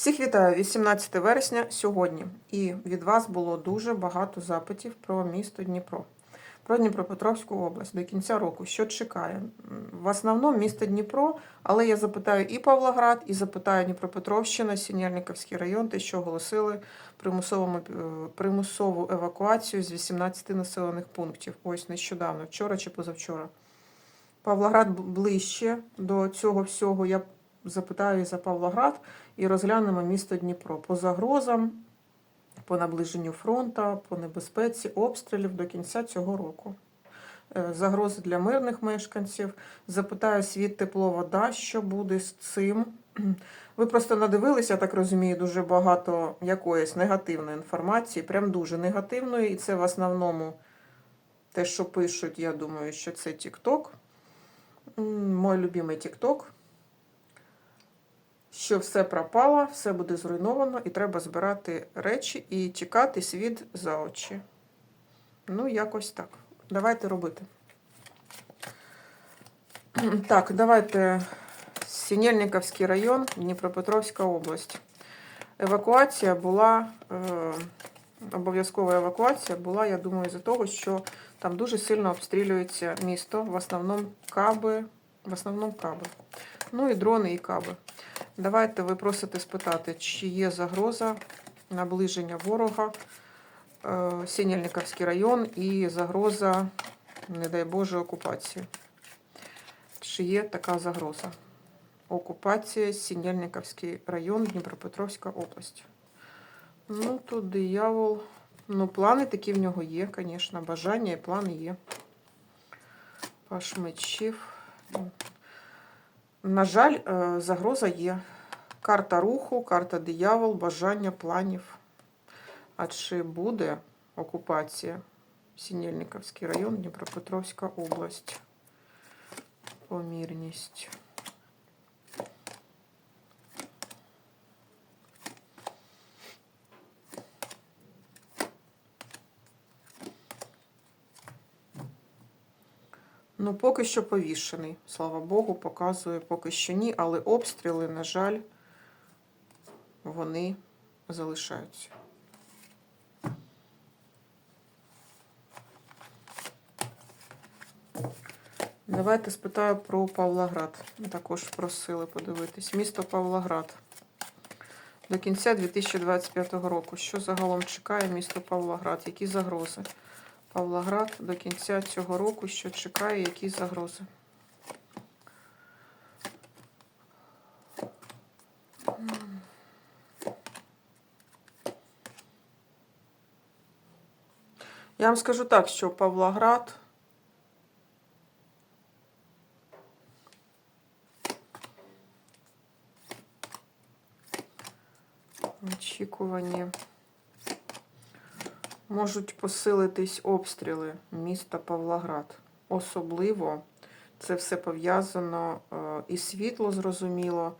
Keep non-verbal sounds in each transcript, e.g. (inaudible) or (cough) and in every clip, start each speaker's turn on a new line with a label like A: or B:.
A: Всіх вітаю 18 вересня сьогодні. І від вас було дуже багато запитів про місто Дніпро, про Дніпропетровську область до кінця року. Що чекає? В основному місто Дніпро, але я запитаю і Павлоград, і запитаю Дніпропетровщина, Сінельниковський район, те, що оголосили е, примусову евакуацію з 18 населених пунктів. Ось нещодавно, вчора чи позавчора. Павлоград ближче до цього всього. Я запитаю за Павлоград і розглянемо місто Дніпро по загрозам, по наближенню фронту, по небезпеці обстрілів до кінця цього року. Е, Загрози для мирних мешканців. Запитаю світ тепло, вода, що буде з цим. (clears throat) Ви просто надивилися, я так розумію, дуже багато якоїсь негативної інформації, прям дуже негативної, і це в основному те, що пишуть, я думаю, що це TikTok. Мой любимий TikTok що все пропало, все буде зруйновано, і треба збирати речі і тікати світ за очі. Ну, якось так. Давайте робити. (clears throat) Так, давайте Сінельниковський район, Дніпропетровська область. Евакуація була, е, обов'язкова евакуація була, я думаю, за того, що там дуже сильно обстрілюється місто, в основному каби, в основному каби. Ну і дрони, і каби. Давайте ви просите спитати, чи є загроза наближення ворога е, Сінельниковський район і загроза, не дай Боже, окупації. Чи є така загроза? Окупація Сінельниковський район, Дніпропетровська область. Ну, тут диявол. Ну, плани такі в нього є, звісно. Бажання і плани є. Паш мечів. На жаль, е, загроза є. Карта руху, карта диявол, бажання планів. А чи буде окупація? Сінельниковський район, Дніпропетровська область. Помірність. Ну, поки що повішений. Слава Богу, показує поки що ні, але обстріли, на жаль, вони залишаються. Давайте спитаю про Павлоград. Також просили подивитись. Місто Павлоград. До кінця 2025 року. Що загалом чекає місто Павлоград? Які загрози? Павлоград до кінця цього року, що чекає, які загрози. Я вам скажу так, що Павлоград очікувані можуть посилитись обстріли міста Павлоград. Особливо це все пов'язано е, і світло, зрозуміло,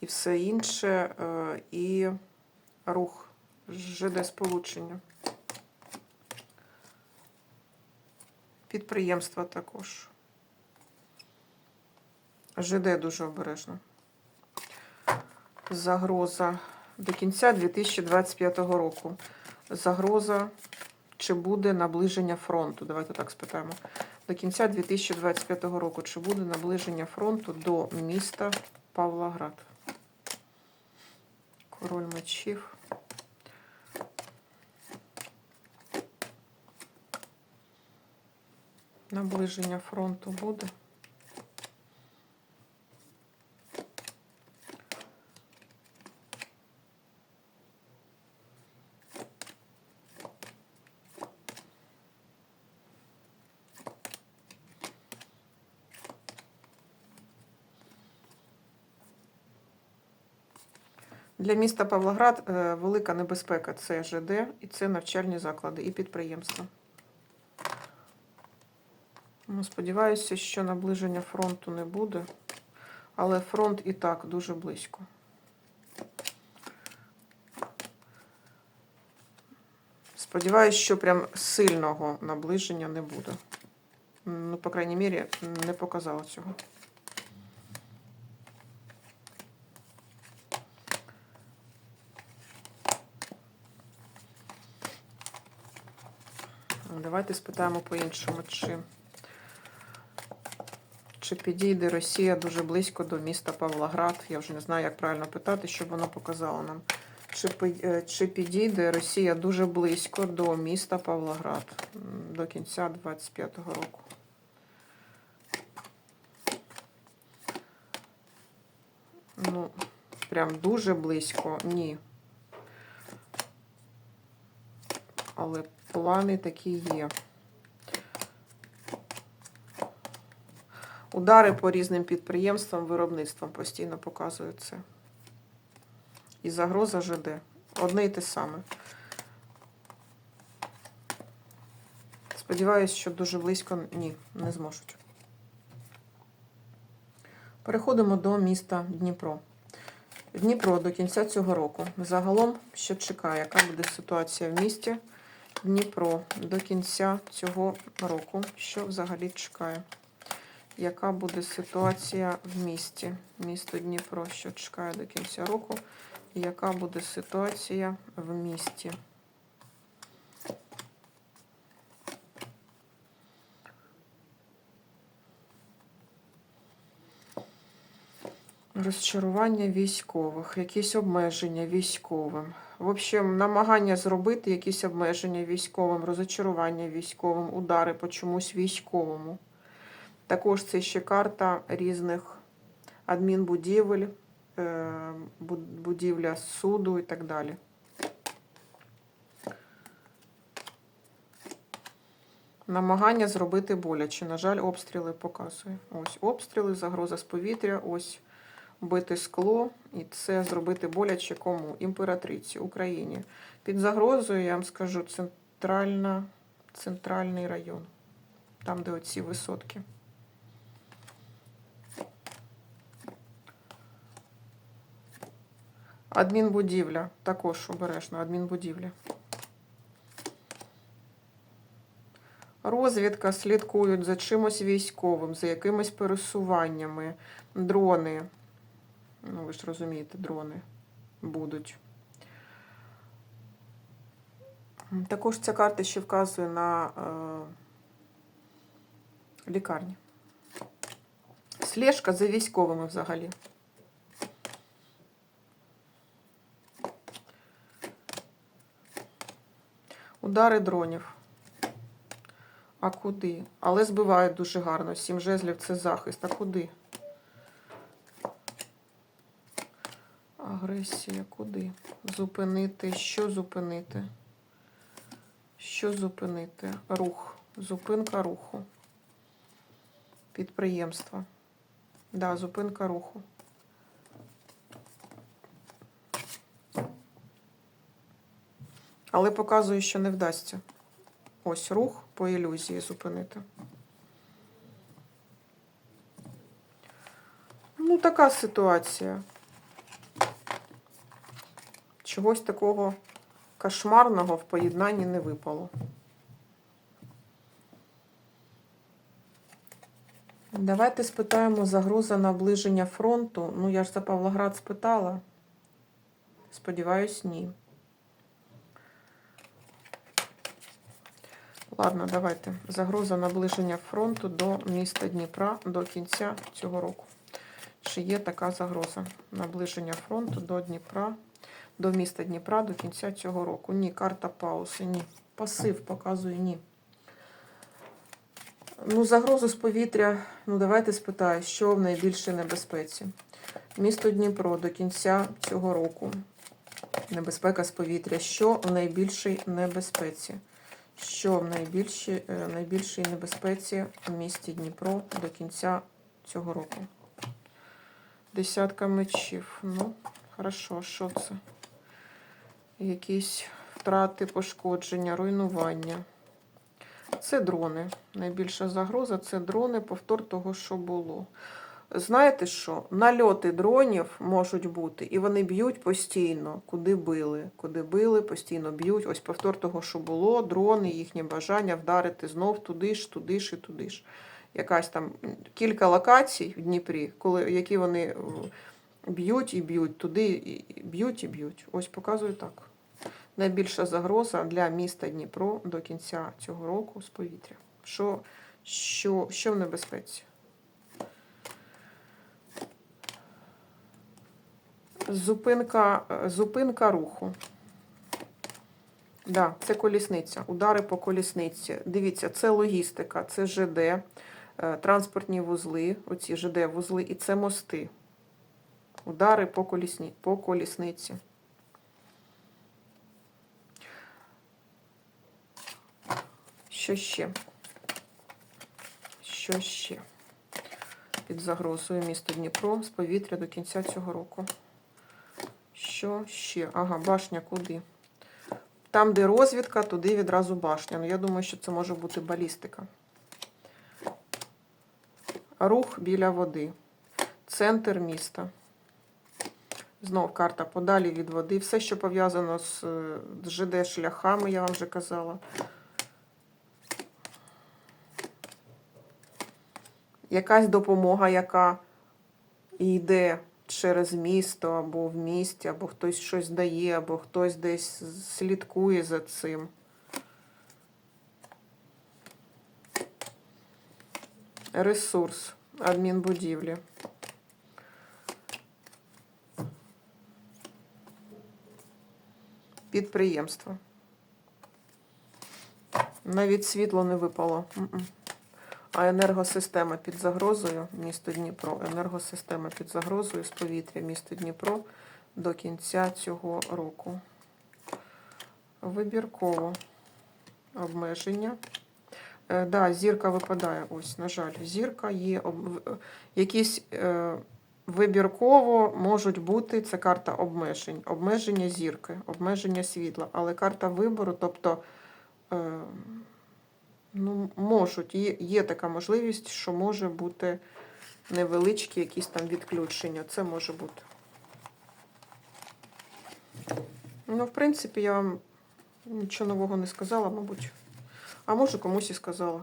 A: і все інше, е, і рух ЖД сполучення. Підприємства також. ЖД дуже обережно. Загроза до кінця 2025 року. Загроза, чи буде наближення фронту? Давайте так спитаємо. До кінця 2025 року, чи буде наближення фронту до міста Павлоград? Король мечів. Наближення фронту буде. Для міста Павлоград е, велика небезпека це ЖД і це навчальні заклади і підприємства. Ну, Сподіваюся, що наближення фронту не буде, але фронт і так дуже близько. Сподіваюсь, що прям сильного наближення не буде. Ну, по крайній мірі, не показало цього. Давайте спитаємо по-іншому, чи, чи підійде Росія дуже близько до міста Павлоград. Я вже не знаю, як правильно питати, щоб воно показало нам. Чи, е, чи підійде Росія дуже близько до міста Павлоград до кінця 25-го року? Ну, прям дуже близько, ні. Але плани такі є. Удари по різним підприємствам, виробництвам постійно показують це. І загроза ЖД. Одне і те саме. Сподіваюсь, що дуже близько ні, не зможуть. Переходимо до міста Дніпро. Дніпро до кінця цього року. Загалом, що чекає, яка буде ситуація в місті Дніпро до кінця цього року. Що взагалі чекає? Яка буде ситуація в місті? Місто Дніпро, що чекає до кінця року? Яка буде ситуація в місті? Розчарування військових, якісь обмеження військовим. В общем, намагання зробити якісь обмеження військовим, розочарування військовим, удари по чомусь військовому. Також це ще карта різних адмінбудівель, е, будівля суду і так далі. Намагання зробити боляче. На жаль, обстріли показує. Ось обстріли, загроза з повітря, ось бити скло, і це зробити боляче кому? Імператриці Україні. Під загрозою, я вам скажу, центральна, центральний район, там, де оці висотки. Адмінбудівля, також обережно, адмінбудівля. Розвідка слідкують за чимось військовим, за якимись пересуваннями, дрони. Ну, ви ж розумієте, дрони будуть. Також ця карта ще вказує на е, лікарні. Слежка за військовими взагалі. Удари дронів. А куди? Але збивають дуже гарно. Сім жезлів це захист. А куди? Агресія куди? Зупинити. Що зупинити? Що зупинити? Рух. Зупинка руху. Підприємство. Да, зупинка руху. Але показує, що не вдасться. Ось рух по ілюзії зупинити. Ну, така ситуація. Чогось такого кошмарного в поєднанні не випало. Давайте спитаємо загроза наближення фронту. Ну, я ж за Павлоград спитала. Сподіваюсь, ні. Ладно, давайте. Загроза наближення фронту до міста Дніпра до кінця цього року. Чи є така загроза наближення фронту до Дніпра, до міста Дніпра до кінця цього року? Ні, карта паузи, ні. Пасив показує ні. Ну, загрозу з повітря, ну давайте спитаю, що в найбільшій небезпеці? Місто Дніпро до кінця цього року. Небезпека з повітря. Що в найбільшій небезпеці? Що в найбільшій, е, найбільшій небезпеці в місті Дніпро до кінця цього року? Десятка мечів. Ну, хорошо, що це? Якісь втрати, пошкодження, руйнування. Це дрони. Найбільша загроза це дрони, повтор того, що було. Знаєте що? Нальоти дронів можуть бути, і вони б'ють постійно, куди били. Куди били, постійно б'ють. Ось повтор того, що було, дрони, їхнє бажання вдарити знов туди ж, туди ж і туди ж. Якась там кілька локацій в Дніпрі, коли, які вони б'ють і б'ють туди, і б'ють і б'ють. Ось показую так. Найбільша загроза для міста Дніпро до кінця цього року з повітря. Що, що, що в небезпеці? Зупинка, зупинка руху. Да, це колісниця. Удари по колісниці. Дивіться, це логістика, це ЖД, е, транспортні вузли, оці ЖД-вузли, і це мости. Удари по, колісні, по колісниці. Що ще? Що ще? Під загрозою місто Дніпро з повітря до кінця цього року. Що ще? Ага, башня куди? Там, де розвідка, туди відразу башня. Ну, я думаю, що це може бути балістика. Рух біля води. Центр міста. Знов карта подалі від води. Все, що пов'язано з е, ЖД-шляхами, я вам вже казала. Якась допомога, яка йде через місто або в місті, або хтось щось дає, або хтось десь слідкує за цим. Ресурс адмінбудівлі. Підприємство. Навіть світло не випало. А енергосистема під загрозою місто Дніпро. Енергосистема під загрозою з повітря місто Дніпро до кінця цього року. Вибірково обмеження. Е, да, зірка випадає. Ось, на жаль, зірка є. Якісь е, вибірково можуть бути, це карта обмежень. Обмеження зірки, обмеження світла. Але карта вибору, тобто. Ну, можуть. Є, є така можливість, що може бути невеличкі якісь там відключення. Це може бути. Ну, в принципі, я вам нічого нового не сказала, мабуть. А може комусь і сказала.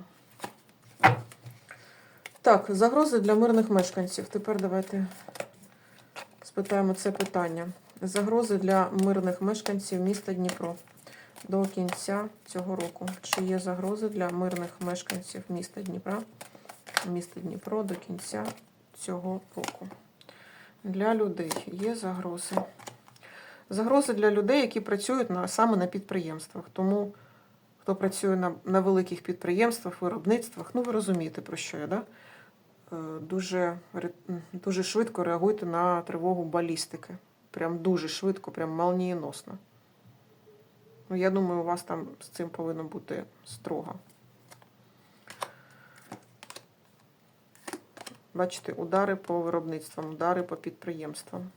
A: Так, загрози для мирних мешканців. Тепер давайте спитаємо це питання. Загрози для мирних мешканців міста Дніпро до кінця цього року. Чи є загрози для мирних мешканців міста Дніпра? Міста Дніпро до кінця цього року. Для людей є загрози. Загрози для людей, які працюють на, саме на підприємствах. Тому, хто працює на, на великих підприємствах, виробництвах, ну ви розумієте, про що я, да? Е, Дуже, дуже швидко реагуйте на тривогу балістики. Прям дуже швидко, прям молнієносно. Ну, я думаю, у вас там з цим повинно бути строго. Бачите, удари по виробництвам, удари по підприємствам.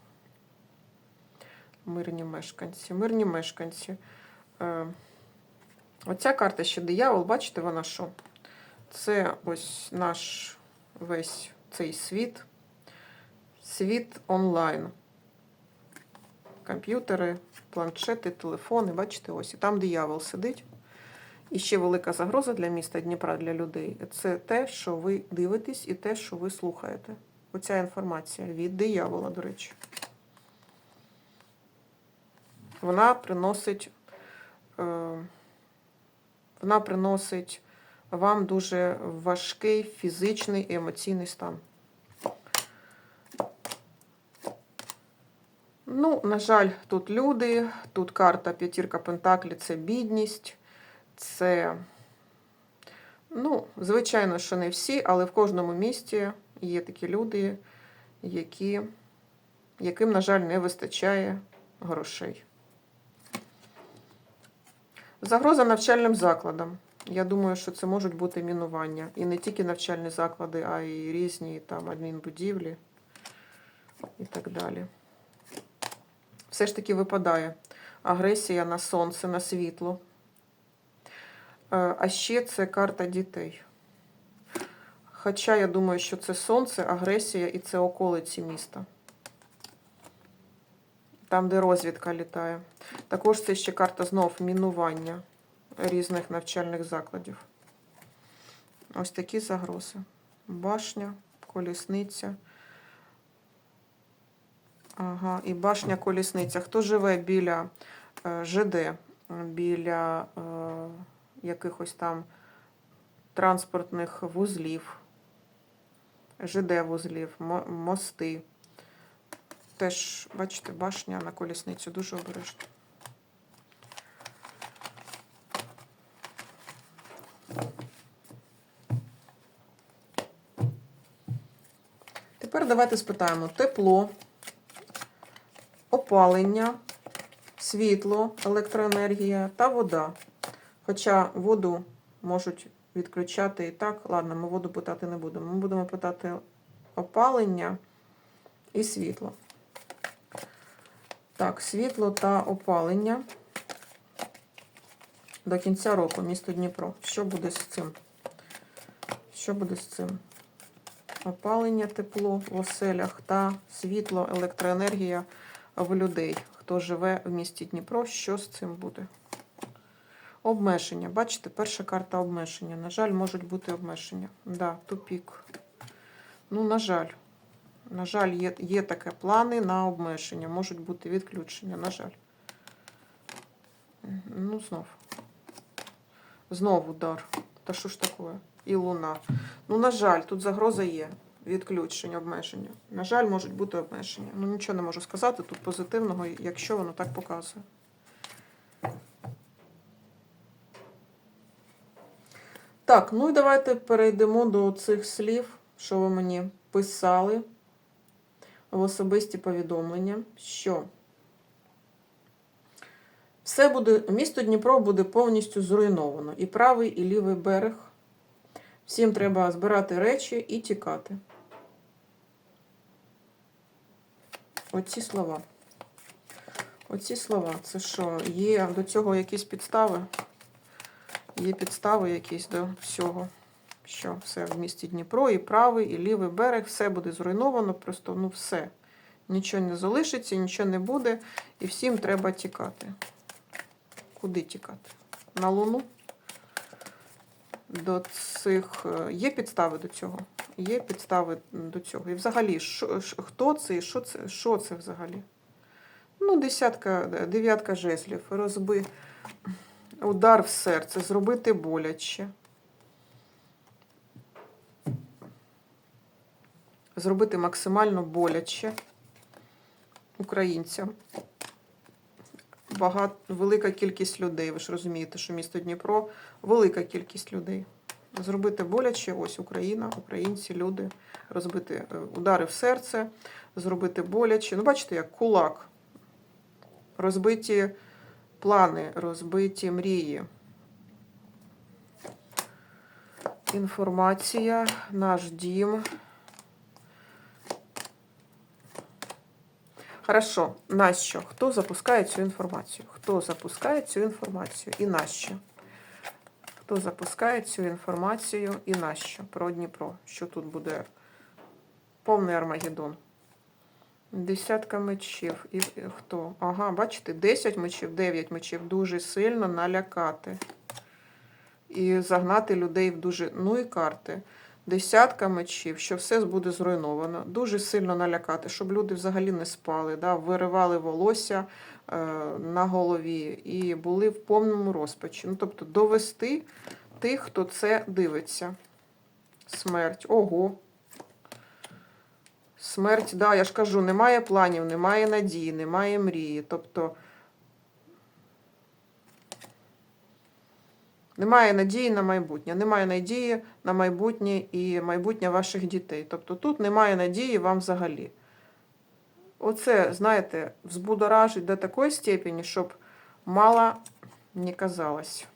A: Мирні мешканці. Мирні мешканці. Е, Оця карта ще диявол, бачите, вона що? Це ось наш весь цей світ. Світ онлайн. Комп'ютери, планшети, телефони, бачите, ось. І там диявол сидить. І ще велика загроза для міста Дніпра, для людей це те, що ви дивитесь, і те, що ви слухаєте. Оця інформація від диявола, до речі. Вона приносить, е, вона приносить вам дуже важкий фізичний і емоційний стан. Ну, на жаль, тут люди, тут карта п'ятірка Пентаклі це бідність, це, ну, звичайно, що не всі, але в кожному місті є такі люди, які, яким, на жаль, не вистачає грошей. Загроза навчальним закладам. Я думаю, що це можуть бути мінування. І не тільки навчальні заклади, а й різні там адмінбудівлі і так далі все ж таки випадає агресія на сонце, на світло. Е, А ще це карта дітей. Хоча я думаю, що це сонце, агресія і це околиці міста. Там, де розвідка літає. Також це ще карта знов мінування різних навчальних закладів. Ось такі загрози. Башня, колісниця. Ага, і башня колісниця. Хто живе біля е, ЖД е, біля е, якихось там транспортних вузлів, ЖД-вузлів, мо- мости. Теж, бачите, башня на колісницю дуже обережно. Тепер давайте спитаємо тепло, опалення, світло, електроенергія та вода. Хоча воду можуть відключати і так. Ладно, ми воду питати не будемо. Ми будемо питати опалення і світло. Так, світло та опалення до кінця року, місто Дніпро. Що буде з цим? Що буде з цим? Опалення, тепло в оселях та світло, електроенергія в людей. Хто живе в місті Дніпро, що з цим буде? Обмеження. Бачите, перша карта обмеження. На жаль, можуть бути обмеження. Да, тупік. Ну, на жаль. На жаль, є, є таке плани на обмеження. Можуть бути відключення, на жаль. Ну, знов. Знов удар. Та що ж таке? І луна. Ну, на жаль, тут загроза є. Відключення, обмеження. На жаль, можуть бути обмеження. Ну, нічого не можу сказати тут позитивного, якщо воно так показує. Так, ну і давайте перейдемо до цих слів, що ви мені писали в особисті повідомлення, що все буде, місто Дніпро буде повністю зруйновано. І правий, і лівий берег. Всім треба збирати речі і тікати. Оці слова. Оці слова. Це що? Є до цього якісь підстави? Є підстави якісь до всього. Що все в місті Дніпро, і правий, і лівий берег, все буде зруйновано, просто ну все. Нічого не залишиться, нічого не буде, і всім треба тікати. Куди тікати? На Луну? До цих е, є підстави до цього? Є підстави до цього. І взагалі, що, хто це і що це, що це взагалі? Ну, десятка, дев'ятка жезлів. Розби удар в серце, зробити боляче. Зробити максимально боляче українцям. Багато, велика кількість людей. Ви ж розумієте, що місто Дніпро велика кількість людей. Зробити боляче, ось Україна, українці, люди, розбити е, удари в серце, зробити боляче. Ну, бачите, як кулак. Розбиті плани, розбиті мрії. Інформація, наш дім. Хорошо, нащо? Хто запускає цю інформацію? Хто запускає цю інформацію і нащо? Хто запускає цю інформацію і нащо? Про Дніпро. Що тут буде повний Армагеддон. Десятка мечів. І хто? Ага, бачите, 10 мечів, 9 мечів. Дуже сильно налякати. І загнати людей в дуже. Ну і карти. Десятка мечів, що все буде зруйновано. Дуже сильно налякати, щоб люди взагалі не спали, да? виривали волосся на голові і були в повному розпачі. Ну, тобто довести тих, хто це дивиться. Смерть. Ого. Смерть, да, я ж кажу, немає планів, немає надії, немає мрії. Тобто немає надії на майбутнє, немає надії на майбутнє і майбутнє ваших дітей. Тобто тут немає надії вам взагалі. Оце, знаєте, взбудоражить до такої степені, щоб мало не казалось.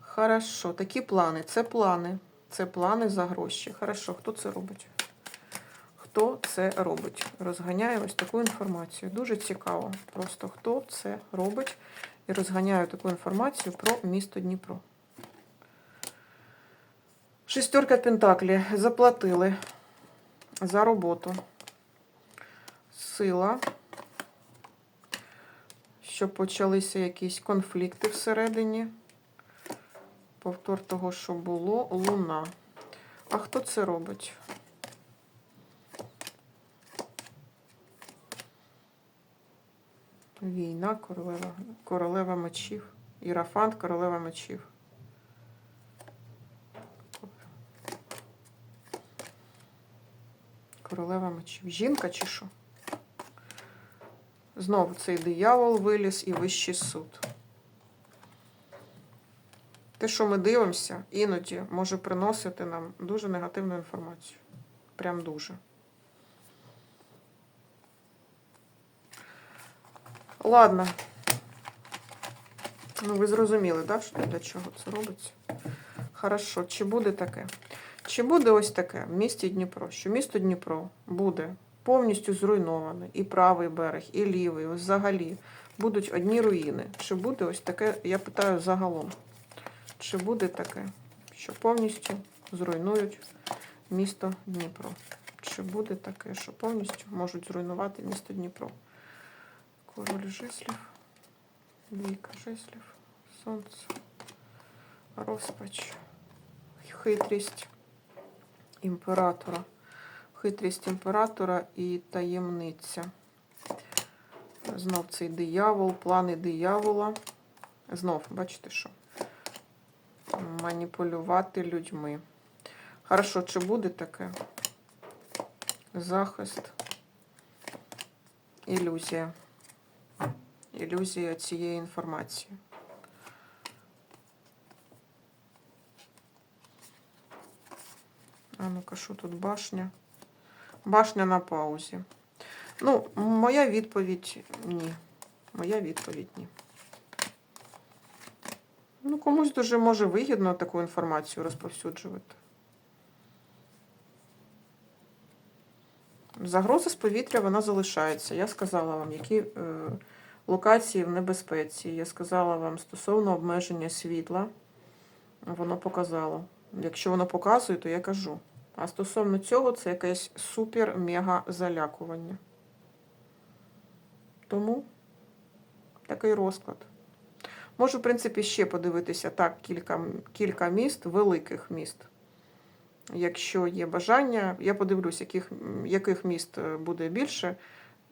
A: Хорошо, такі плани. Це плани. Це плани за гроші. Хорошо, хто це робить? Хто це робить? Розганяє ось таку інформацію. Дуже цікаво. Просто хто це робить і розганяє таку інформацію про місто Дніпро. Шестерка Пентаклі. Заплатили за роботу. Сила. Щоб почалися якісь конфлікти всередині. Повтор того, що було, луна. А хто це робить? Війна, королева, королева мечів. Ірафант, королева мечів. Королева мечів. Жінка чи що? Знову цей диявол виліз і вищий суд. Те, що ми дивимося, іноді може приносити нам дуже негативну інформацію. Прям дуже. Ладно. Ну, ви зрозуміли, що для чого це робиться? Хорошо, чи буде таке? Чи буде ось таке в місті Дніпро? Що місто Дніпро буде повністю зруйноване, і правий берег, і лівий, взагалі будуть одні руїни. Чи буде ось таке, я питаю загалом, чи буде таке, що повністю зруйнують місто Дніпро? Чи буде таке, що повністю можуть зруйнувати місто Дніпро? Король жезлів, двійка жезлів, сонце, розпач, хитрість імператора. Хитрість імператора і таємниця. Знов цей диявол, плани диявола. Знов, бачите, що? Маніпулювати людьми. Хорошо, чи буде таке? Захист. Ілюзія. Ілюзія цієї інформації. А ну-ка, що тут башня? Башня на паузі. Ну, моя відповідь ні. Моя відповідь ні. Ну, комусь дуже може вигідно таку інформацію розповсюджувати. Загроза з повітря вона залишається. Я сказала вам, які е, локації в небезпеці. Я сказала вам стосовно обмеження світла. Воно показало. Якщо воно показує, то я кажу. А стосовно цього, це якесь супер-мега залякування. Тому такий розклад. Можу, в принципі, ще подивитися так кілька, кілька міст, великих міст. Якщо є бажання, я подивлюсь, яких, яких міст е, буде більше.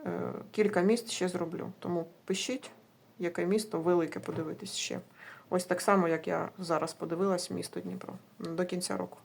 A: Е, Кілька міст ще зроблю. Тому пишіть, яке місто велике подивитись ще. Ось так само, як я зараз подивилась місто Дніпро до кінця року.